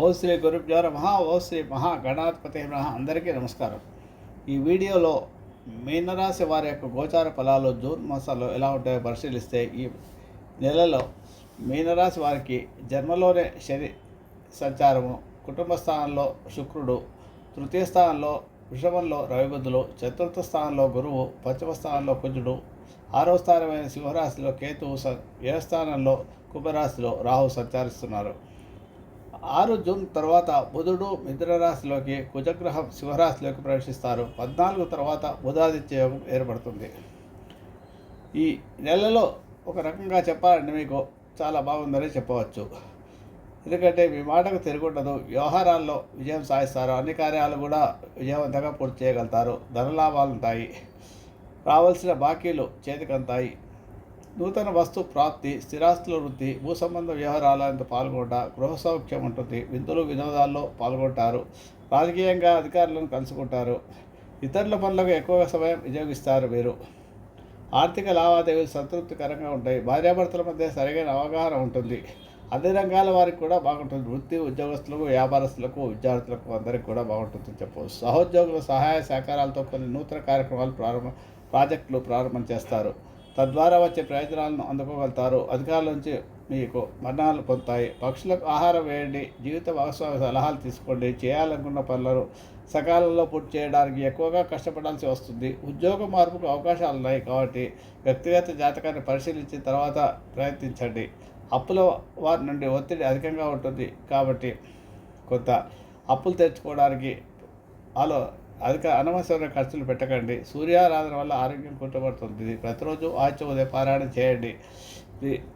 ఓ శ్రీ గురుభ్యో మహా ఓ శ్రీ మహా గణాధిపతి మహా అందరికీ నమస్కారం. ఈ వీడియోలో మీనరాశి వారి యొక్క గోచార ఫలాలు జూన్ మాసాలు ఎలా ఉంటాయో పరిశీలిస్తే ఈ నెలలో మీనరాశి వారికి జన్మలోనే శని సంచారము కుటుంబ స్థానంలో శుక్రుడు తృతీయ స్థానంలో వృషభంలో రవిబుద్ధులు చతుర్థ స్థానంలో గురువు పంచమ స్థానంలో కుజుడు ఆరవ స్థానమైన సింహరాశిలో కేతువు స ఏ స్థానంలో కుంభరాశిలో రాహు సంచరిస్తున్నారు. ఆరు జూన్ తర్వాత బుధుడు మిథున కుజగ్రహం శివరాశిలోకి ప్రవేశిస్తారు. పద్నాలుగు తర్వాత బుధాదిత్య యోగం ఏర్పడుతుంది. ఈ నెలలో ఒక రకంగా చెప్పాలంటే మీకు చాలా బాగుందని చెప్పవచ్చు. ఎందుకంటే మీ మాటకు తిరుగుండదు. వ్యవహారాల్లో విజయం సాధిస్తారు. అన్ని కార్యాలు కూడా విజయవంతంగా పూర్తి చేయగలుగుతారు. ధనలాభాలు ఉంటాయి రావాల్సిన బాకీలు చేతికంతాయి. నూతన వస్తు ప్రాప్తి స్థిరాస్తుల వృద్ధి భూ సంబంధ వ్యవహారాలంతా పాల్గొంట గృహ సౌఖ్యం ఉంటుంది. విందులు వినోదాల్లో పాల్గొంటారు. రాజకీయంగా అధికారులను కలుసుకుంటారు. ఇతరుల పనులకు ఎక్కువ సమయం వినియోగిస్తారు మీరు ఆర్థిక లావాదేవీలు సంతృప్తికరంగా ఉంటాయి. భార్యాభర్తల మధ్య సరైన అవగాహన ఉంటుంది. అన్ని రంగాల వారికి కూడా బాగుంటుంది. వృత్తి ఉద్యోగస్తులకు వ్యాపారస్తులకు విద్యార్థులకు అందరికీ కూడా బాగుంటుందని చెప్పవచ్చు సహోద్యోగుల సహాయ సహకారాలతో కొన్ని నూతన కార్యక్రమాలు ప్రారంభ ప్రాజెక్టులు ప్రారంభం చేస్తారు. తద్వారా వచ్చే ప్రయోజనాలను అందుకోగలుగుతారు. అధికారుల నుంచి మీకు మరణాలు పొందుతాయి. పక్షులకు ఆహారం వేయండి. జీవిత భాగస్వామి సలహాలు తీసుకోండి. చేయాలనుకున్న పనులను సకాలంలో పూర్తి చేయడానికి ఎక్కువగా కష్టపడాల్సి వస్తుంది. ఉద్యోగ మార్పుకు అవకాశాలు ఉన్నాయి కాబట్టి వ్యక్తిగత జాతకాన్ని పరిశీలించిన తర్వాత ప్రయత్నించండి. అప్పుల వారి నుండి ఒత్తిడి అధికంగా ఉంటుంది కాబట్టి కొంత అప్పులు తెచ్చుకోవడానికి ఆలో అధిక అనవసర ఖర్చులు పెట్టకండి. సూర్యారాధన వల్ల ఆరోగ్యం కుట్టబడుతుంది ప్రతిరోజు ఆచ ఉదయం పారాయణ చేయండి.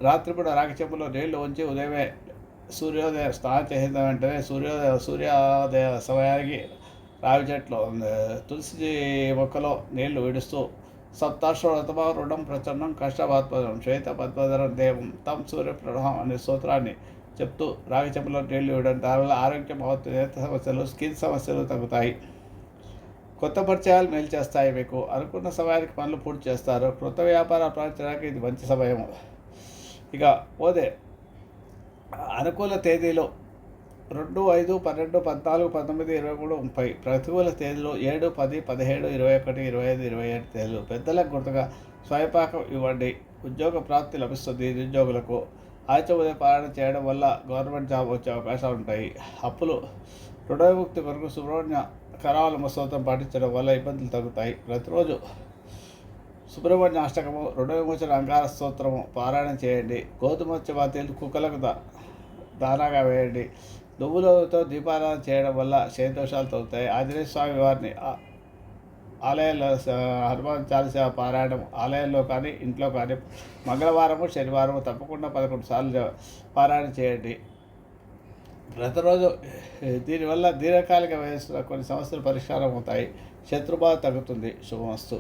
రాత్రిపూట రాగచెంపులో నీళ్ళు ఉంచి ఉదయమే సూర్యోదయం స్నానం చేసిన వెంటనే సూర్యోదయ సూర్యోదయ సమయానికి రావి చెట్లు తులసి మొక్కలో నీళ్ళు విడుస్తూ సప్తాశ్వరతమ రుణం ప్రచన్నం కష్టపాత్పదం శ్వేత పద్మధరం దేవం తం సూర్య ప్రణహం అనే సూత్రాన్ని చెప్తూ రాగి చెంపలో నీళ్ళు ఇవ్వడం దానివల్ల ఆరోగ్యం అవుతుంది. నేత సమస్యలు స్కిన్ సమస్యలు తగ్గుతాయి. కొత్త పరిచయాలు మేలు చేస్తాయి మీకు. అనుకున్న సమయానికి పనులు పూర్తి చేస్తారు. కృత వ్యాపార ప్రారంభించడానికి ఇది మంచి సమయం. ఇక పోతే అనుకూల తేదీలో రెండు ఐదు పన్నెండు పద్నాలుగు పంతొమ్మిది ఇరవై మూడు ముప్పై. ప్రతికూల తేదీలు ఏడు పది పదిహేడు ఇరవై ఒకటి ఇరవై ఐదు ఇరవై ఏడు తేదీలు. పెద్దలకు గుర్తుగా స్వయపాకం ఇవ్వండి. ఉద్యోగ ప్రాప్తి లభిస్తుంది నిరుద్యోగులకు. ఆచ ఉదయం పాలన చేయడం వల్ల గవర్నమెంట్ జాబ్ వచ్చే అవకాశాలు ఉంటాయి. అప్పులు రుణవిముక్తి కొరకు సుబ్రహ్మణ్య కరావల మసోతం పాటించడం వల్ల ఇబ్బందులు తగ్గుతాయి. ప్రతిరోజు సుబ్రహ్మణ్య అష్టకము రెండవ విమోచన అంగార స్తోత్రము పారాయణ చేయండి. గోధుమ చపాతీలు కుక్కలకు దా దానాగా వేయండి. నువ్వులతో దీపారాధన చేయడం వల్ల శనిదోషాలు తగ్గుతాయి. ఆంజనేయ స్వామి వారిని ఆలయాల్లో హనుమాన్ చాలీసా పారాయణం ఆలయంలో కానీ ఇంట్లో కానీ మంగళవారము శనివారము తప్పకుండా పదకొండు సార్లు పారాయణ చేయండి. ప్రతిరోజు దీనివల్ల దీర్ఘకాలిక వయస్సులో కొన్ని సమస్యలు పరిష్కారం అవుతాయి. శత్రుబాధ తగ్గుతుంది. శుభమస్తు.